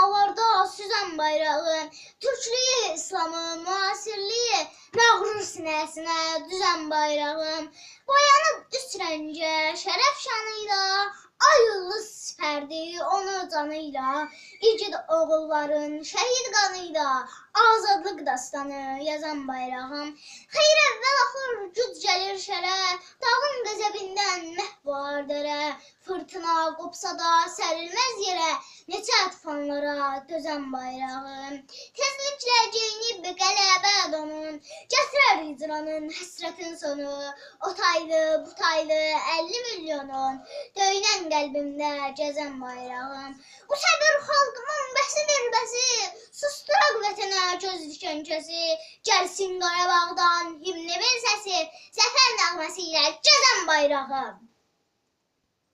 samalarda süzən bayrağım, Türklüyü, İslamı, müasirliyi, məğrur sinəsinə düzən bayrağım. Boyanıb üst rəngə, şərəf şanıyla, ay ulduz sipərdi onu canıyla. İgid oğulların şəhid qanıyla, azadlıq dastanı yazan bayrağım. Xeyr əvvəl axır, güc Fırtına qopsa da sərilməz yerə, neçə tufanlara dözən bayrağım. Tezliklə geyinib qələbə donun, gətirər icranın həsrətin sonu. O taylı, bu taylı 50 milyonun, döyünən qəlbimdə gəzən bayrağım. Bu səbir xalqımın bəsidir bəsi, susturaq vətənə göz dikən kəsi. Gəlsin Qarabağdan himnimin səsi, zəfər nəğməsi ilə gəzən bayrağım.